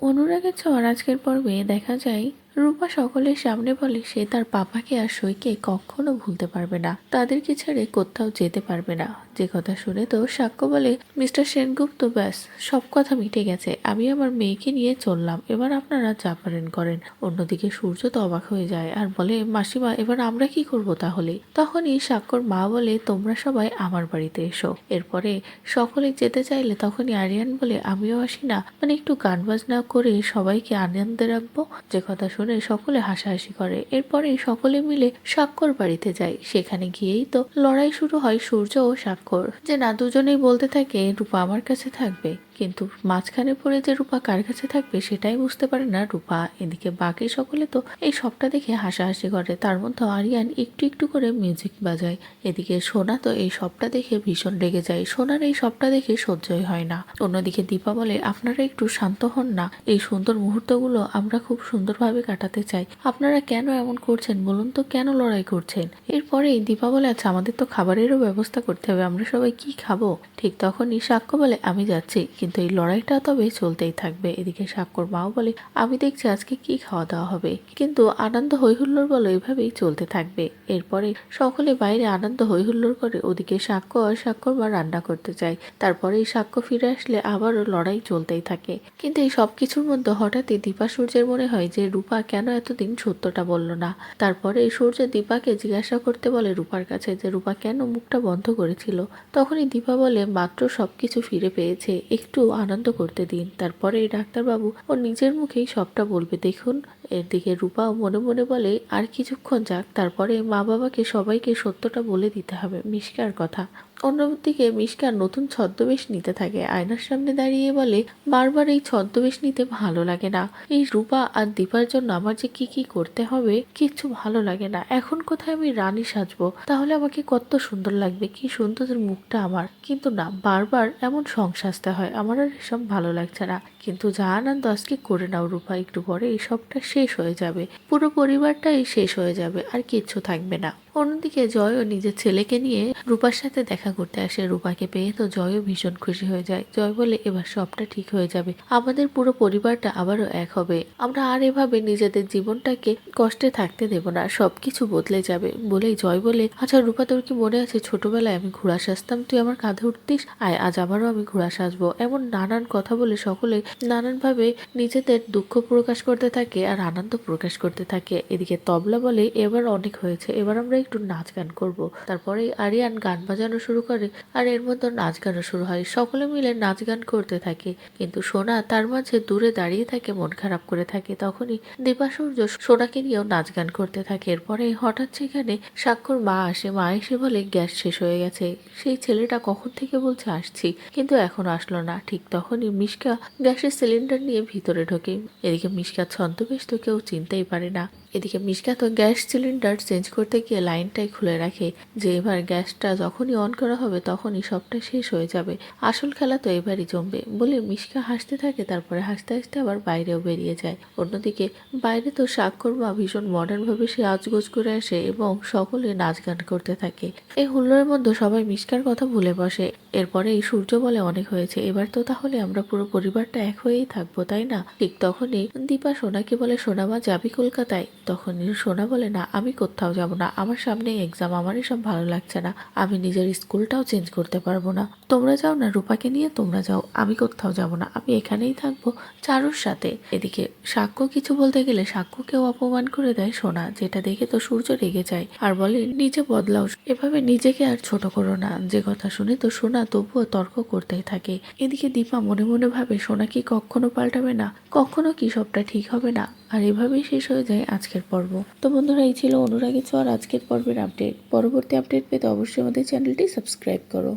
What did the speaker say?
অনুরাগের ছোঁয়ার আজকের পর্বে দেখা যায় রূপা সকলের সামনে বলে, সে তার পাপাকে আর সইকে কখনো ভুলতে পারবে না। তাদেরকে ছেড়ে কোথাও যেতে পারবে না। যে কথা শুনে তো সাক্ষ্য বলে, মিস্টার সেনগুপ্ত, ব্যাস, সব কথা মিটে গেছে। আমি আমার মেয়েকে নিয়ে চললাম। এবার আপনারা যা পারেন করেন। অন্যদিকে সূর্য তো অবাক হয়ে যায় আর বলে, মাসিমা, এবার আমরা কি করব তাহলে? তখনই সাক্ষর মা বলে, তোমরা সবাই আমার বাড়িতে এসো। এরপরে সকলে যেতে চাইলে তখনই আরিয়ান বলে, আমিও আসি না। মানে একটু গান বাজনা করে সবাইকে আনন্দে রাখব? যে কথা শুনে সকলে হাসাহাসি করে। এরপরে সকলে মিলে স্বাক্ষর বাড়িতে যায়। সেখানে গিয়েই তো লড়াই শুরু হয় সূর্য ও স্বাক্ষর। যে না দুজনেই বলতে থাকে, রূপা আমার কাছে থাকবে। কিন্তু মাঝখানে পড়ে যে রূপা কার কাছে থাকবে সেটাই বুঝতে পারে না রূপা। এদিকে বাকি সকলে তো এই সবটা দেখে হাসাহাসি করে। তার মধ্যে আরিয়ান একটু একটু করে মিউজিক বাজায়। এদিকে সোনা তো এই সবটা দেখে ভীষণ রেগে যায়। সোনার এই সবটা দেখে সহ্যই হয় না। অন্যদিকে দীপা বলে, আপনারা একটু শান্ত হন না। এই সুন্দর মুহূর্তগুলো আমরা খুব সুন্দরভাবে কাটাতে চাই। আপনারা কেন এমন করছেন বলুন তো? কেন লড়াই করছেন? এরপরেই দীপা বলে আচ্ছা আমাদের তো খাবারেরও ব্যবস্থা করতে হবে। আমরা সবাই কি খাব? ঠিক তখনই সাক্ষ্য বলে, আমি যাচ্ছি। কিন্তু এই লড়াইটা তবে চলতেই থাকবে। এদিকে সাক্ষর মাও বলে, আমি দেখছি আজকে কি খাওয়া দাওয়া হবে। কিন্তু আনন্দ হৈহুল্লোর বলো, এভাবেই চলতে থাকবে। এরপরে সকলে বাইরে আনন্দ হৈহুল্লোর করে, ওদিকে সাক্ষ্য আর সাক্ষর মা রান্না করতে চায় তারপরে এই সাক্ষ্য ফিরে আসলে আবারও লড়াই চলতেই থাকে। কিন্তু এই সব কিছুর মধ্যে হঠাৎই দীপা সূর্যের মনে হয় যে, রূপা কেন এতদিন সত্যটা বলল না? তারপরে সূর্য দীপাকে জিজ্ঞাসা করতে বলে রূপার কাছে যে, রূপা কেন মুখটা বন্ধ করেছিল? তখনই দীপা বলে, মাত্র সবকিছু ফিরে পেয়েছে। একটু আনন্দ করতে দিন। তারপরে ডাক্তারবাবু ও নিজের মুখেই সবটা বলবে। দেখুন, এদিকে রূপাও মনে মনে বলে, আর কিছুক্ষণ যাক, তারপরে মা বাবাকে সবাইকে সত্যটা বলে দিতে হবে। মিষ্কার কথা। অন্যদিকে মিষ্কার নতুন ছদ্মবেশ নিতে থাকে। আয়নার সামনে দাঁড়িয়ে বলে, বারবার এই ছদ্মবেশ নিতে ভালো লাগে না। এই রূপা আর দীপার জন্য আমার যে কি কি করতে হবে কিচ্ছু ভালো লাগে না। এখন কোথায় আমি রানী সাজবো? তাহলে আমাকে কত সুন্দর লাগবে, কি সুন্দর মুখটা আমার। কিন্তু না, বারবার এমন সং সাজতে হয়, আমার আর এসব ভালো লাগছে না। কিন্তু যা আনন্দ আজকে করে নাও রূপা, একটু পরে এই সবটা শেষ হয়ে যাবে। পুরো পরিবারটাই শেষ হয়ে যাবে, আর কিচ্ছু থাকবে না। অন্যদিকে জয়ও নিজের ছেলেকে নিয়ে রূপার সাথে দেখা করতে আসে রূপাকে পেয়ে তো জয়ও ভীষণ খুশি হয়ে যায়। জয় বলে, এবার সবটা ঠিক হয়ে যাবে। আমাদের পুরো পরিবারটা আবারও এক হবে। আমরা আর এভাবে নিজেদের জীবনটাকে কষ্টে থাকতে দেব না। সবকিছু বদলে যাবে। বলেই জয় বলে আচ্ছা রূপা, তোর কি মনে আছে, ছোটবেলায় আমি ঘোড়া সাজতাম, তুই আমার কাঁধে উঠতিস? আয়, আজ আবারও আমি ঘোড়া সাজবো। এমন নানান কথা বলে সকলে নানানভাবে নিজেদের দুঃখ প্রকাশ করতে থাকে আর আনন্দ প্রকাশ করতে থাকে। এদিকে তবলা বলে, এবার অনেক হয়েছে, এবার আমরা একটু নাচ গান করব। তারপরে আরিয়ান গান বাজানো শুরু করে আর এর মধ্যে নাচ গানও শুরু হয়। সকলে মিলে নাচ গান করতে থাকে। কিন্তু সোনা তার মাঝে দূরে দাঁড়িয়ে থাকে, মন খারাপ করে থাকে। তখনই দীপা সূর্য সোনাকে নিয়েও নাচ গান করতে থাকে। এরপরে হঠাৎ সেখানে স্বাক্ষর মা আসে। মা এসে বলে, গ্যাস শেষ হয়ে গেছে। সেই ছেলেটা কখন থেকে বলছে, আসছি। কিন্তু এখন আসলো না। ঠিক তখনই মিশকা গ্যাসের সিলিন্ডার নিয়ে ভিতরে ঢোকে। এদিকে মিশকা ছন্দবেশ তো কেউ চিনতেই পারে না। এদিকে মিশকা তো গ্যাস সিলিন্ডার চেঞ্জ করতে গিয়ে লাইনটাই খুলে রাখে যে এবার গ্যাসটা যখনই অন করা হবে তখনই সবটা শেষ হয়ে যাবে। আসল খেলা তো এবারই জমবে। বলে মিশকা হাসতে থাকে, তারপরে হাসতে হাসতে আবার বাইরেও বেরিয়ে যায়। অন্যদিকে বাইরে তো স্বাক্ষর মা ভীষণ মডার্ন ভাবে সে আজগোজ করে আসে এবং সকলে নাচ গান করতে থাকে। এই হুল্লোড়ের মধ্যে সবাই মিশকার কথা ভুলে বসে। এরপরে এই সূর্য বলে অনেক হয়েছে। এবার তো তাহলে আমরা পুরো পরিবারটা এক হয়েই থাকব, তাই না? ঠিক তখনই দীপা সোনাকে বলে সোনা মা যাবি কলকাতায়? তখন সোনা বলে, না, আমি কোথাও যাব না। আমার সামনে এক্সাম আমার এসব ভালো লাগছে না। আমি নিজের স্কুলটাও চেঞ্জ করতে পারব না। তোমরা যাও না, রূপাকে নিয়ে তোমরা যাও। আমি কোথাও যাব না। আমি এখানেই থাকব চারুর সাথে। এদিকে সাক্ষ্য কিছু বলতে গেলে সাক্ষ্যকেও অপমান করে দেয় সোনা, যেটা দেখে তো সূর্য রেগে যায়। আর বলে, নিজে বদলাও, এভাবে নিজেকে আর ছোট করো না। যে কথা শুনে তো সোনা তবুও তর্ক করতেই থাকে। এদিকে দীপা মনে মনে ভাবে, সোনা কি কখনো পাল্টাবে না? কখনো কি সবটা ঠিক হবে না? আর এভাবেই শেষ হয়ে যায় আজকের পর্ব। তো বন্ধুরা, এই ছিল অনুরাগী ছোঁয়ার আজকের পর্বের আপডেট পরবর্তী আপডেট পেতে অবশ্যই আমাদের চ্যানেলটি সাবস্ক্রাইব করো।